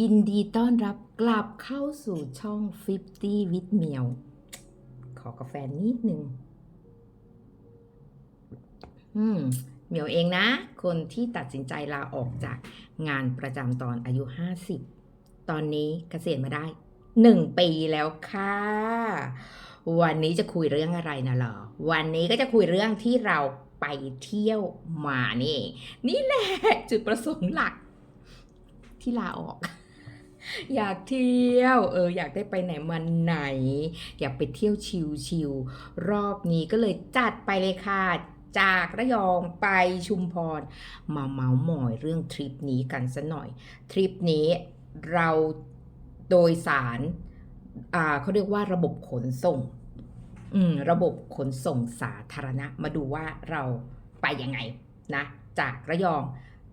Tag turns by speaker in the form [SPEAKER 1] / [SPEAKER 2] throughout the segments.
[SPEAKER 1] ยินดีต้อนรับกลับเข้าสู่ช่อง 50 with เมียว ขอกาแฟนิดนึงอืมเหมียวเองนะ คนที่ตัดสินใจลาออกจากงานประจำตอนอายุ 50 ตอนนี้เกษียณมาได้ 1 ปีแล้วค่ะ วันนี้จะคุยเรื่องอะไรนะเหรอ วันนี้ก็จะคุยเรื่องที่เราไปเที่ยวมานี่ นี่แหละจุดประสงค์หลัก ที่ลาออก อยากเที่ยว เออ อยากได้ไปไหนมาไหน อยากไปเที่ยวชิลๆรอบนี้ก็เลยจัดไปเลยค่ะจากระยองไปชุมพร มาเมาส์มอยเรื่องทริปนี้กันซะหน่อย ทริปนี้เราโดยสารอ่าเขาเรียกว่าระบบขนส่งอืมระบบขนส่งสาธารณะ มาดูว่าเราไปยังไงนะ จากระยอง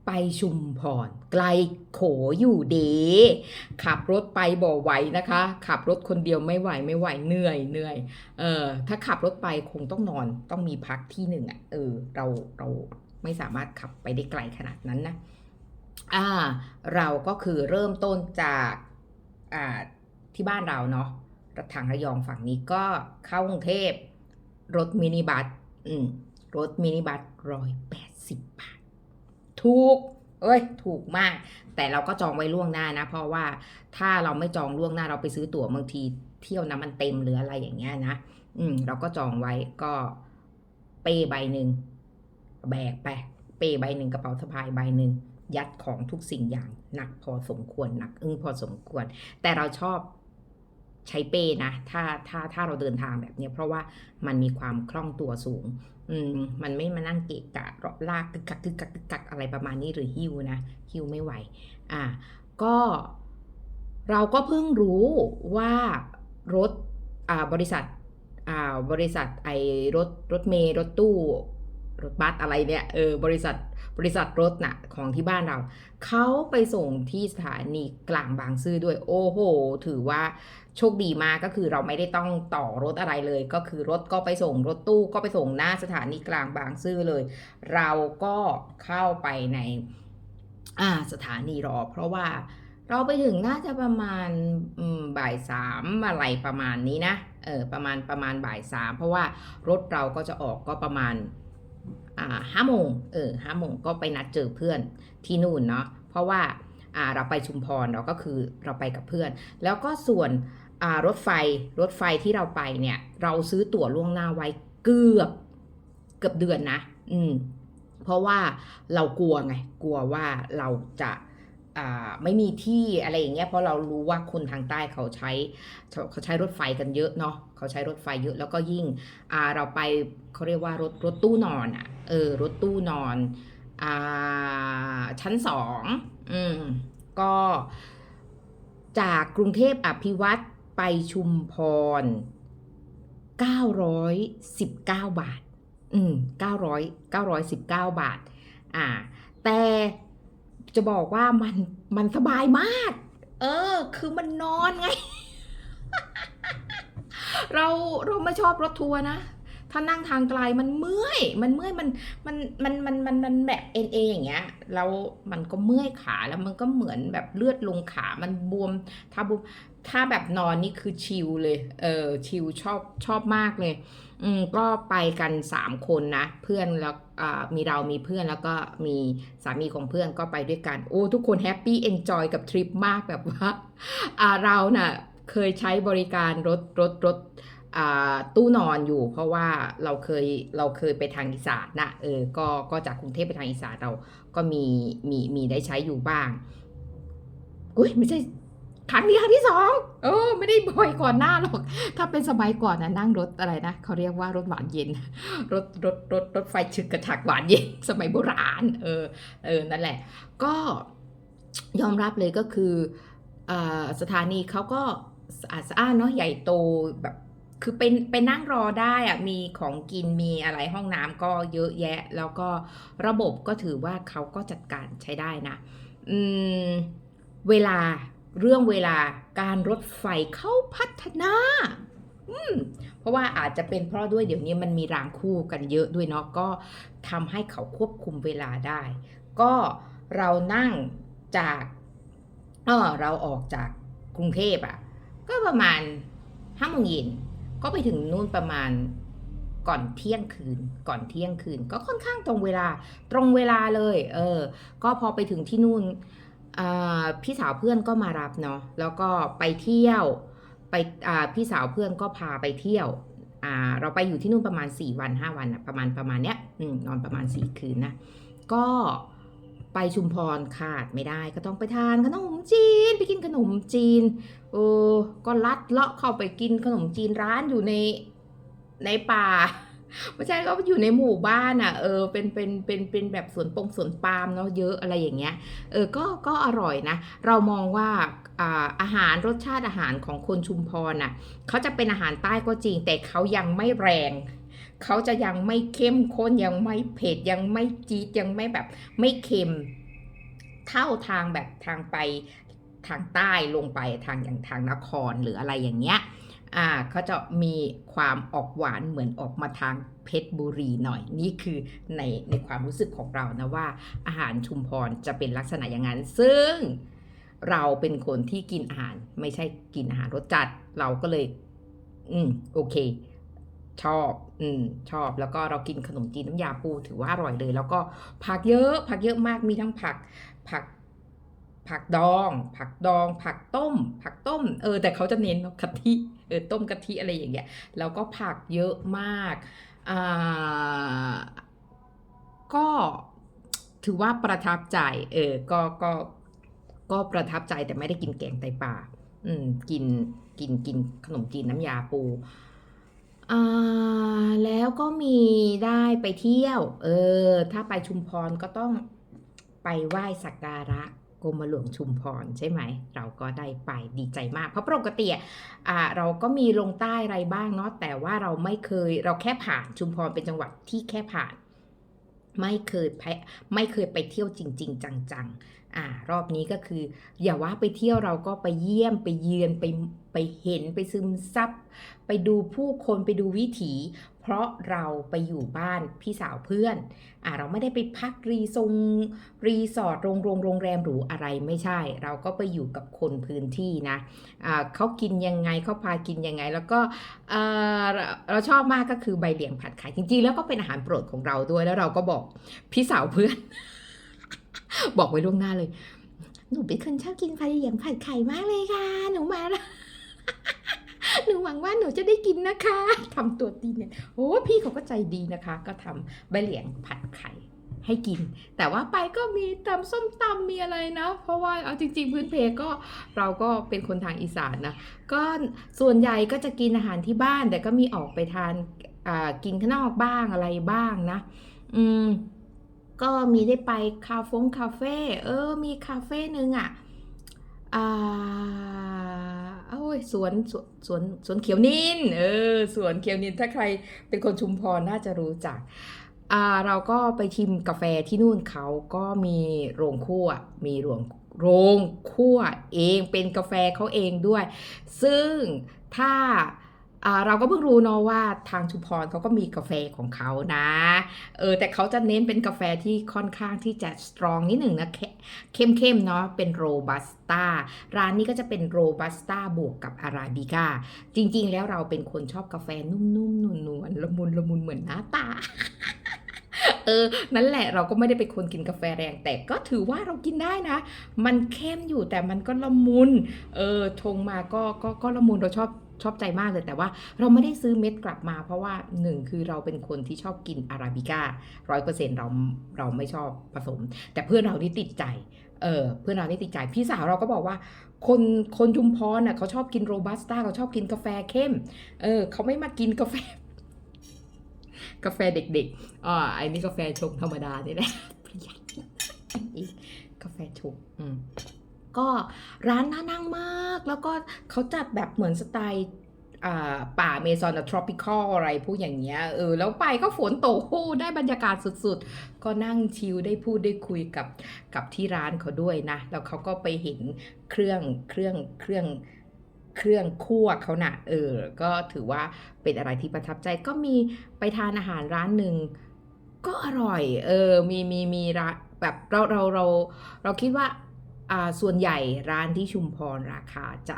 [SPEAKER 1] ไปชุมพรไกลโขอยู่เดขับรถไปบ่ไหวนะคะ ขับรถคนเดียวไม่ไหวไม่ไหวเหนื่อยเหนื่อยเออถ้าขับรถไปคงต้องนอนต้องมีพักที่หนึ่งอะเออเราเราไม่สามารถขับไปได้ไกลขนาดนั้นนะอ่าเราก็คือเริ่มต้นจากอ่าที่บ้านเราเนาะทางระยองฝั่งนี้ก็เข้ากรุงเทพรถมินิบัสอืมรถมินิบัสร้อยแปดสิบบาท ถูก เอ้ย ถูกมาก แต่เราก็จองไว้ล่วงหน้านะ เพราะว่าถ้าเราไม่จองล่วงหน้าเราไปซื้อตั๋วบางทีเที่ยวน้ำมันเต็มหรืออะไรอย่างเงี้ยนะ อืม เราก็จองไว้ก็เป้ใบหนึ่งแบกไป เป้ใบหนึ่งกระเป๋าสะพายใบหนึ่งยัดของทุกสิ่งอย่างหนักพอสมควรหนักอึ้งพอสมควร แต่เราชอบใช้เป้นะ ถ้าถ้าถ้าเราเดินทางแบบเนี้ยเพราะว่ามันมีความคล่องตัวสูง อืมมันไม่มานั่งเกะกะรลากกึกกักกึกกักกึกกักอะไรประมาณนี้หรือหิวนะหิวไม่ไหวอ่าก็เราก็เพิ่งรู้ว่ารถอ่าบริษัทอ่าบริษัทไอรถรถเมย์รถตู้ รถบัสอะไรเนี่ยเออบริษัทบริษัทรถน่ะของที่บ้านเรา เขาไปส่งที่สถานีกลางบางซื่อด้วย โอ้โห ถือว่า โชคดีมากก็คือเราไม่ได้ต้องต่อรถอะไรเลย ก็คือรถก็ไปส่งรถตู้ก็ไปส่งหน้าสถานีกลางบางซื่อเลย เราก็เข้าไปในอ่าสถานีรอ เพราะว่าเราไปถึงน่าจะประมาณบ่ายสามอะไรประมาณนี้นะเออประมาณประมาณบ่ายสามเพราะว่ารถเราก็จะออกก็ประมาณอ่าห้าโมงเออห้าโมงก็ไปนัดเจอเพื่อนที่นู่นเนาะเพราะว่าอ่าเราไปชุมพรเราก็คือเราไปกับเพื่อน แล้วก็ส่วน รถไฟรถไฟที่เราไปเนี่ย เราซื้อตั๋วล่วงหน้าไว้เกือบเกือบเดือนนะ อืม เพราะว่าเรากลัวไง กลัวว่าเราจะอ่าไม่มีที่อะไรอย่างเงี้ยเพราะเรารู้ว่าคนทางใต้เขาใช้เขาใช้รถไฟกันเยอะเนาะเขาใช้รถไฟเยอะแล้วก็ยิ่งเราไปเขาเรียกว่ารถรถตู้นอนอะ่ะเออรถตู้นอนอ่าชั้นสองอืมก็จากกรุงเทพอภิวัตร ไปชุมพร 919 บาท อืม900 919 บาท อ่า แต่จะบอกว่ามันมันสบายมาก เออ คือมันนอนไง เราเราไม่ชอบรถทัวร์นะ ถ้านั่งทางไกลมันเมื่อย มันเมื่อย มัน มัน มัน มัน มันมันแบบเอ็นเออย่างเงี้ย แล้วมันก็เมื่อยขาแล้วมันก็เหมือนแบบเลือดลงขา มันบวม ถ้าบวม ถ้าแบบนอนนี่คือชิลเลย เออชิลชอบชอบมากเลย อืมก็ไปกันสามคนนะ เพื่อนแล้วมีเรามีเพื่อนแล้วก็มีสามีของเพื่อนก็ไปด้วยกัน โอ้ ทุกคนแฮปปี้เอนจอยกับทริปมากแบบว่าอ่าเราน่ะเคยใช้บริการรถรถรถตู้นอนอยู่ เพราะว่าเราเคยเราเคยไปทางอีสานนะเออก็ก็จากกรุงเทพไปทางอีสานเราก็มีมีมีได้ใช้อยู่บ้างอุ้ยไม่ใช่ ครั้งนี้ครั้งที่สองเออไม่ได้บ่อยก่อนหน้าหรอก ถ้าเป็นสมัยก่อนนะนั่งรถอะไรนะเขาเรียกว่ารถหวานเย็น รถรถรถรถไฟฉึกกระถักหวานเย็น สมัยโบราณ เออเออนั่นแหละ ก็ยอมรับเลยก็คืออสถานีเขาก็สะอาดสะอ้านเนาะใหญ่โตแบบคือเป็นไปนั่งรอได้อะมีของกินมีอะไรห้องน้ำก็เยอะแยะ แล้วก็ระบบก็ถือว่าเขาก็จัดการใช้ได้นะ อืม เวลา เรื่องเวลาการรถไฟเข้าพัฒนาเพราะว่าอาจจะเป็นเพราะด้วยเดี๋ยวนี้มันมีรางคู่กันเยอะด้วยเนาะก็ทำให้เขาควบคุมเวลาได้ ก็เรานั่งจากเออเราออกจากกรุงเทพอะ ก็ประมาณห้าโมงเย็นก็ไปถึงนู่นประมาณก่อนเที่ยงคืน ก่อนเที่ยงคืน ก็ค่อนข้างตรงเวลาตรงเวลาเลย เออ ก็พอไปถึงที่นู่นอ่า พี่สาวเพื่อนก็มารับเนาะแล้วก็ไปเที่ยวไปพี่สาวเพื่อนก็พาไปเที่ยวเราไปอยู่ที่นู่นประมาณ 4 วัน 5 วันอะประมาณประมาณเนี้ยนอนประมาณ 4 คืนนะก็ไปชุมพรขาดไม่ได้ก็ต้องไปทานขนมจีนไปกินขนมจีนโอ้ก็ลัดเลาะเข้าไปกินขนมจีนร้านอยู่ในในป่า ไม่ใช่ก็อยู่ในหมู่บ้านอะเออเป็นเป็นเป็นเป็นแบบสวนปงสวนปาล์มเนาะเยอะอะไรอย่างเงี้ยเออก็ก็อร่อยนะ เรามองว่าอ่าอาหารรสชาติอาหารของคนชุมพรน่ะเขาจะเป็นอาหารใต้ก็จริง แต่เขายังไม่แรงเขาจะยังไม่เข้มข้นยังไม่เผ็ดยังไม่จี๊ดยังไม่แบบไม่เค็ม เท่าทางแบบทางไปทางใต้ลงไปทางอย่างทางนครหรืออะไรอย่างเงี้ย อ่าเขาจะมีความออกหวานเหมือนออกมาทางเพชรบุรีหน่อย นี่คือในในความรู้สึกของเรานะว่า อาหารชุมพรจะเป็นลักษณะอย่างนั้น ซึ่งเราเป็นคนที่กินอาหารไม่ใช่กินอาหารรสจัด เราก็เลย อืมโอเค ชอบ อืมชอบแล้วก็เรากินขนมจีนน้ำยาปูถือว่าอร่อยเลย แล้วก็ผักเยอะ ผักเยอะมากมีทั้งผักผักผักดอง ผักดอง ผักต้ม ผักต้ม เออ แต่เขาจะเน้นกะทิ เออต้มกะทิอะไรอย่างเงี้ยแล้วก็ผักเยอะมากอ่าก็ถือว่าประทับใจ เออ ก็ ก็ ก็ประทับใจแต่ไม่ได้กินแกงไตปลา อืม กิน กิน กินขนมจีนน้ำยาปู อ่า แล้วก็มีได้ไปเที่ยว เออ ถ้าไปชุมพรก็ต้องไปไหว้สักการะ กรมหลวงชุมพรใช่ไหม เราก็ได้ไปดีใจมาก เพราะปกติอะอ่าเราก็มีลงใต้อะไรบ้างเนาะแต่ว่าเราไม่เคยเราแค่ผ่านชุมพรเป็นจังหวัดที่แค่ผ่าน ไม่เคยไปไม่เคยไปเที่ยวจริง ๆ จังๆ อ่ารอบนี้ก็คือ อย่าว่าไปเที่ยวเราก็ไปเยี่ยมไปเยือนไปไปเห็นไปซึมซับไปดูผู้คนไปดูวิถี เพราะเราไปอยู่บ้านพี่สาวเพื่อนอ่าเราไม่ได้ไปพักรีทรงรีสอร์ทโรงโรงโรงแรมหรูอะไรไม่ใช่ เราก็ไปอยู่กับคนพื้นที่นะอ่าเขากินยังไงเขาพากินยังไง แล้วก็เอ่อเราเราชอบมากก็คือใบเหลียงผัดไข่จริงๆ แล้วก็เป็นอาหารโปรดของเราด้วยแล้วเราก็บอกพี่สาวเพื่อน บอกไว้ล่วงหน้าเลย หนูเป็นคนชอบกินใบเหลียงผัดไข่มากเลยค่ะ หนูมาแล้วหนูหวังว่าหนูจะได้กินนะคะทำตัวตีเนี่ยโอ้พี่เขาก็ใจดีนะคะ ก็ทำใบเหลียงผัดไข่ให้กิน แต่ว่าไปก็มีตำส้มตำมีอะไรนะ เพราะว่าเอาจริง ๆ พื้นเพก็เราก็เป็นคนทางอีสานนะ ก็ส่วนใหญ่ก็จะกินอาหารที่บ้าน แต่ก็มีออกไปทานกินข้างนอกบ้างอะไรบ้างนะ อืม ก็มีได้ไปคาเฟงคาเฟ่เออ มีคาเฟ่หนึ่งอะอ่าโอ้ยสวนสวนสวนสวนเขียวนินเออสวนเขียวนินถ้าใครเป็นคนชุมพรน่าจะรู้จักอ่าเราก็ไปชิมกาแฟที่นู่นเขาก็มีโรงคั่วมีโรงโรงคั่วเองเป็นกาแฟเขาเองด้วย ซึ่งถ้า เราก็เพิ่งรู้เนาะว่าทางชุมพรเขาก็มีกาแฟของเขานะ เออแต่เขาจะเน้นเป็นกาแฟที่ค่อนข้างที่จะสตรองนิดหนึ่งนะเข้มเข้มๆเนาะเป็นโรบัสต้าร้านนี้ก็จะเป็นโรบัสต้าบวกกับอาราบิก้าจริงๆ แล้วเราเป็นคนชอบกาแฟนุ่มๆนวลๆละมุนละมุนเหมือนหน้าตาเออ นั่นแหละเราก็ไม่ได้เป็นคนกินกาแฟแรง แต่ก็ถือว่าเรากินได้นะ มันเข้มอยู่แต่มันก็ละมุน เออ ชงมาก็ก็ก็ละมุนเราชอบ ชอบใจมากเลยแต่ว่าเราไม่ได้ซื้อเม็ดกลับมา เพราะว่าหนึ่งคือเราเป็นคนที่ชอบกินอาราบิก้าร้อยเปอร์เซ็นต์เราเราไม่ชอบผสม แต่เพื่อนเรานี่ติดใจเออเพื่อนเรานี่ติดใจพี่สาวเราก็บอกว่า คนคนชุมพรน่ะเขาชอบกินโรบัสต้าเขาชอบกินกาแฟเข้มเออเขาไม่มากินกาแฟ กาแฟเด็กๆอ่าไอ้นี่กาแฟชงธรรมดานี่แหละประหยัดอีกกาแฟชงอืม ก็ร้านน่านั่งมาก แล้วก็เขาจัดแบบเหมือนสไตล์ป่าเมซอนทรอปิคอลอะไรพวกอย่างเงี้ยเออแล้วไปก็ฝนตกโอ้ได้บรรยากาศสุดๆ ก็นั่งชิลได้พูดได้คุยกับกับที่ร้านเขาด้วยนะ แล้วเขาก็ไปเห็นเครื่องเครื่องเครื่องเครื่องคั่วเขาน่ะเออ ก็ถือว่าเป็นอะไรที่ประทับใจก็มีไปทานอาหารร้านหนึ่งก็อร่อย เออมีมีมีร้านแบบเราเราเราเราคิดว่า ส่วนใหญ่ร้านที่ชุมพรราคาจะ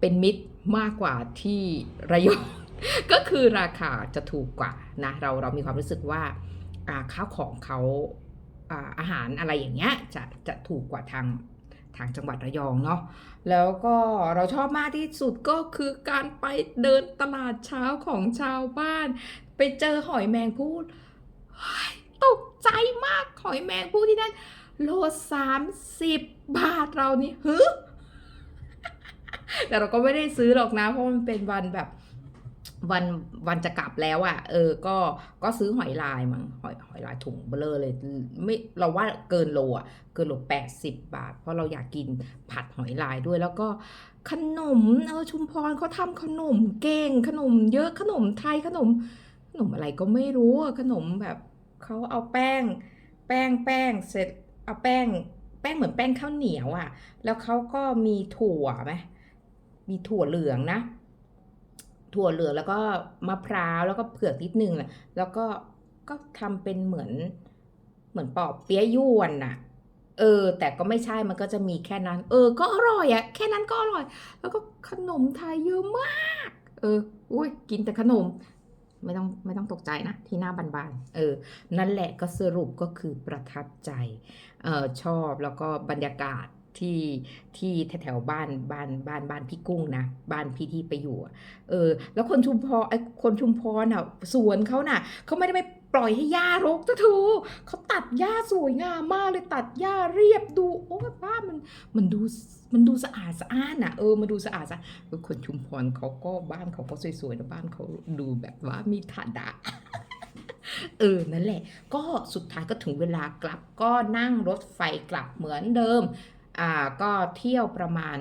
[SPEAKER 1] เป็นมิตรมากกว่าที่ระยองก็คือราคาจะถูกกว่านะเราเรามีความรู้สึกว่าข้าวของเขาอาหารอะไรอย่างเงี้ยจะจะถูกกว่าทางทางจังหวัดระยองเนาะแล้วก็เราชอบมากที่สุดก็คือการไปเดินตลาดเช้าของชาวบ้าน ไปเจอหอยแมงผู้ตกใจมากหอยแมงภู่ที่นั่น โลสามสิบบาทเรานี่ฮึแต่เราก็ไม่ได้ซื้อหรอกนะ เพราะมันเป็นวันแบบวันวันจะกลับแล้วอะ่ะ เออ ก็ก็ซื้อหอยลายมั้งหอยหอยลายถุงเบลอเลย ไม่เราว่าเกินโลอะ่ะ เกินโลแปดสิบบาท เพราะเราอยากกินผัดหอยลายด้วย แล้วก็ขนมเออชุมพรเขาทำขนมเก่งขนม เยอะขนมไทยขนม ขนมอะไรก็ไม่รู้อะขนมแบบเขาเอาแป้ง แป้งแป้งเสร็จ เอาแป้งแป้งเหมือนแป้งข้าวเหนียวอะ่ะ แล้วเขาก็มีถั่วไหมมีถั่วเหลืองนะ ถั่วเหลืองแล้วก็มะพร้าวแล้วก็เผือกนิดนึงแหละแล้วก็ก็ทำเป็นเหมือนเหมือนปอบเปี๊ยะยวนน่ะ เออ แต่ก็ไม่ใช่มันก็จะมีแค่นั้น เออ ก็อร่อยอะแค่นั้นก็อร่อย แล้วก็ขนมไทยเยอะมาก เออ อุ้ยกินแต่ขนม ไม่ต้องไม่ต้องตกใจนะ ที่หน้าบานๆเออ นั่นแหละก็สรุปก็คือประทับใจเออชอบแล้วก็บรรยากาศที่ที่แถวๆบ้านบ้านบ้านบ้านพี่กุ้งนะบ้านพี่ที่ไปอยู่ เออ แล้วคนชุมพรไอ้คนชุมพรน่ะสวนเขาน่ะเขาไม่ได้ไป ปล่อยให้หญ้ารกนะทูเขาตัดหญ้าสวยงามมากเลยตัดหญ้าเรียบดูโอ้บ้านมันมันดูมันดูสะอาดสะอ้านอะเออมาดูสะอาดสะเออคนชุมพรเขาก็บ้านเขาก็สวยๆนะบ้านเขาดูแบบว่ามีฐานะเออ นั่นแหละ ก็สุดท้ายก็ถึงเวลากลับก็นั่งรถไฟกลับเหมือนเดิม อ่า ก็เที่ยวประมาณ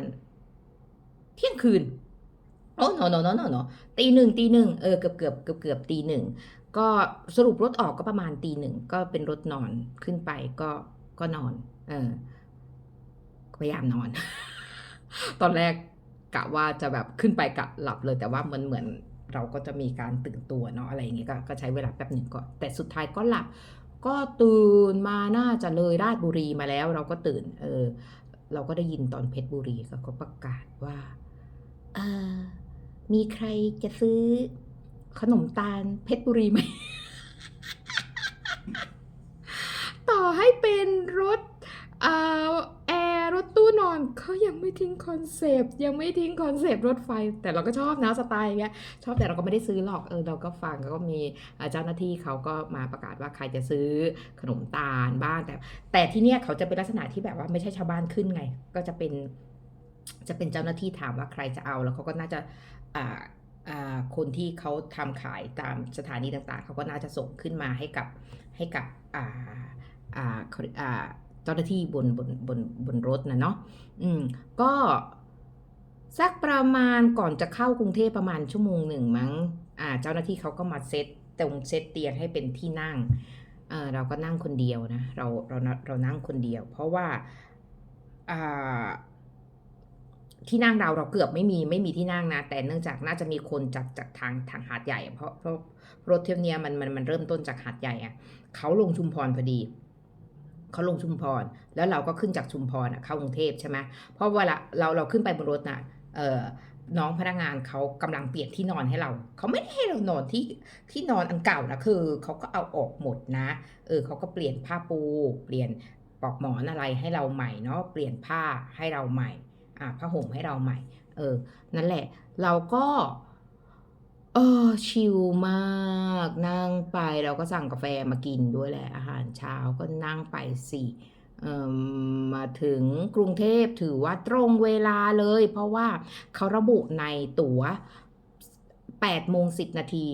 [SPEAKER 1] เที่ยงคืน โอ้นโนโนโนโนตีหนึ่งตีหนึ่งเออ เกือบเกือบเกือบเกือบตีหนึ่ง ก็สรุปรถออกก็ประมาณตีหนึ่งก็เป็นรถนอนขึ้นไปก็ก็นอน เออพยายามนอน ตอนแรกกะว่าจะแบบขึ้นไปกะหลับเลยแต่ว่ามันเหมือนเราก็จะมีการตื่นตัวเนาะอะไรอย่างเงี้ยก็ก็ใช้เวลาแป๊บหนึ่งก่อนแต่สุดท้ายก็หลับ ก็ตื่นมาน่าจะเลยราชบุรีมาแล้ว เราก็ตื่น เออ เราก็ได้ยินตอนเพชรบุรีเขาก็ประกาศว่าเออมีใครจะซื้อ ขนมตาลเพชรบุรีไหม ต่อให้เป็นรถแอร์รถตู้นอนเขายังไม่ทิ้งคอนเซปต์ยังไม่ทิ้งคอนเซปต์รถไฟ แต่เราก็ชอบนะสไตล์อย่างเงี้ยชอบแต่เราก็ไม่ได้ซื้อหรอกเออเราก็ฟังแล้วก็มีเจ้าหน้าที่เขาก็มาประกาศว่าใครจะซื้อขนมตาลบ้างแต่ แต่ที่เนี้ยเขาจะเป็นลักษณะที่แบบว่าไม่ใช่ชาวบ้านขึ้นไง ก็จะเป็นจะเป็นเจ้าหน้าที่ถามว่าใครจะเอาแล้วเขาก็น่าจะ คนที่เขาทำขายตามสถานีต่างๆ เขาก็น่าจะส่งขึ้นมาให้กับให้กับเขาอ่าเจ้าหน้าที่บนบนบนบนรถนะเนาะอืมก็สักประมาณก่อนจะเข้ากรุงเทพประมาณชั่วโมงหนึ่งมั้งอ่าเจ้าหน้าที่เขาก็มาเซตตรงเซตเตียงให้เป็นที่นั่งเออเราก็นั่งคนเดียวนะเราเราเรานั่งคนเดียว เพราะว่าอ่า ที่นั่งเราเราเกือบไม่มีไม่มีที่นั่งนะ แต่เนื่องจากน่าจะมีคนจากจากทางทางหาดใหญ่ เพราะเพราะรถเที่ยวเนี้ยมันมันมันเริ่มต้นจากหาดใหญ่อะเขาลงชุมพรพอดีเขาลงชุมพร แล้วเราก็ขึ้นจากชุมพรอะเข้ากรุงเทพใช่ไหมเพราะเวลาเราเราขึ้นไปบนรถน่ะเออน้องพนักงานเขากำลังเปลี่ยนที่นอนให้เรา เขาไม่ได้ให้เรานอนที่ที่นอนอันเก่านะคือเขาก็เอาออกหมดนะ เออเขาก็เปลี่ยนผ้าปู เปลี่ยนปลอกหมอนอะไรให้เราใหม่เนาะเปลี่ยนผ้าให้เราใหม่ อ่าผ้าห่มให้เราใหม่ เออ นั่นแหละ เราก็เออชิลมากนั่งไปเราก็สั่งกาแฟมากินด้วยแหละ อาหารเช้าก็นั่งไปสิเออมาถึงกรุงเทพถือว่าตรงเวลาเลย เพราะว่าเขาระบุในตั๋ว8โมง10 นาที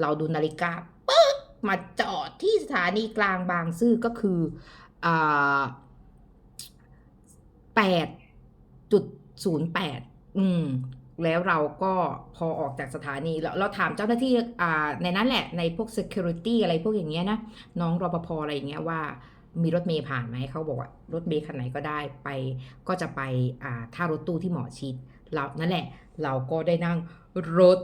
[SPEAKER 1] เราดูนาฬิกาปึ๊บมาจอดที่สถานีกลางบางซื่อก็คืออ8 จุดศูนย์แปดอืมแล้วเราก็พอออกจากสถานีเราเราถามเจ้าหน้าที่อ่าในนั้นแหละในพวก security อะไรพวกอย่างเงี้ยนะน้องรปภอะไรอย่างเงี้ยว่ามีรถเมย์ผ่านไหมเขาบอกว่ารถเมย์คันไหนก็ได้ไป ก็จะไปอ่าท่ารถตู้ที่หมอชิดเรานั่นแหละ เราก็ได้นั่งรถ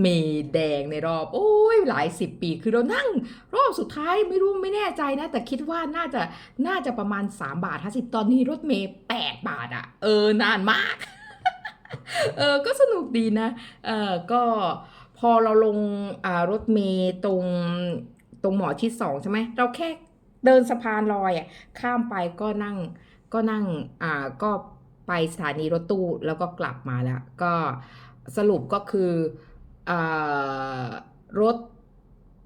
[SPEAKER 1] เมล์แดงในรอบโอ้ยหลายสิบปี คือเรานั่ง รอบสุดท้ายไม่รู้ไม่แน่ใจนะ แต่คิดว่าน่าจะน่าจะประมาณ 3 บาท 50 ตอนนี้รถเมย์8บาทอะเออนานมาก เออก็สนุกดีนะเออก็พอเราลงอ่ารถเมย์ตรงตรงหมอที่สองใช่ไหมเราแค่เดินสะพานลอยอะข้ามไปก็นั่งก็นั่งอ่าก็ไปสถานีรถตู้แล้วก็กลับมาแล้ว ก็สรุปก็คือ รถ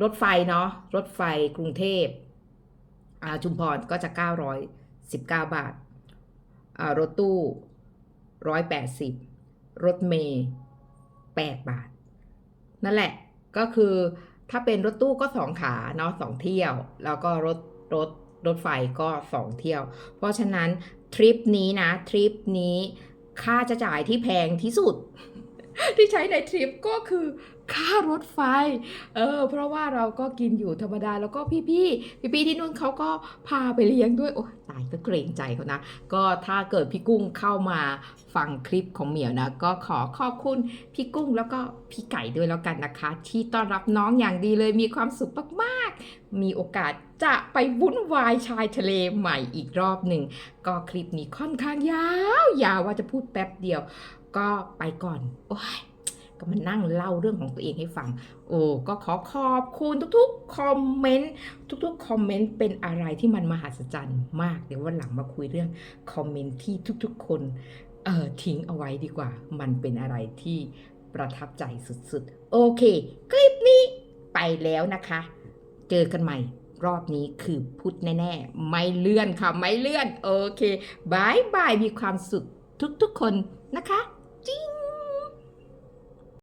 [SPEAKER 1] รถไฟเนาะรถไฟกรุงเทพชุมพรก็จะ 919 บาทอ่ารถตู้ 180 รถเมย์8บาท นั่นแหละก็คือถ้าเป็นรถตู้ก็สองขาเนาะสองเที่ยว แล้วก็รถรถรถไฟก็สองเที่ยว เพราะฉะนั้นทริปนี้นะทริปนี้ค่าจะจ่ายที่แพงที่สุด ที่ใช้ในทริปก็คือค่ารถไฟ เออ เพราะว่าเราก็กินอยู่ธรรมดา แล้วก็พี่พี่พี่พี่ที่นู่นเขาก็พาไปเลี้ยงด้วย โอ้ตายก็เกรงใจเขานะ ก็ถ้าเกิดพี่กุ้งเข้ามาฟังคลิปของเหมียวนะ ก็ขอขอบคุณพี่กุ้งแล้วก็พี่ไก่ด้วยแล้วกันนะคะ ที่ต้อนรับน้องอย่างดีเลย มีความสุขมากๆ มีโอกาสจะไปวุ่นวายชายทะเลใหม่อีกรอบหนึ่ง ก็คลิปนี้ค่อนข้างยาว ยาวว่าจะพูดแป๊บเดียว ก็ไปก่อน โอ้ยก็มานั่งเล่าเรื่องของตัวเองให้ฟัง โอ้ก็ขอขอบคุณทุกๆคอมเมนต์ทุกๆคอมเมนต์เป็นอะไรที่มันมหัศจรรย์มาก เดี๋ยววันหลังมาคุยเรื่องคอมเมนต์ที่ทุกๆ คนเอ่อทิ้งเอาไว้ดีกว่า มันเป็นอะไรที่ประทับใจสุดๆ โอเค คลิปนี้ไปแล้วนะคะ เจอกันใหม่ รอบนี้คือพุธแน่ๆ ไม่เลื่อนค่ะ ไม่เลื่อน โอเคบายบายมีความสุขทุกๆคนนะคะ จริง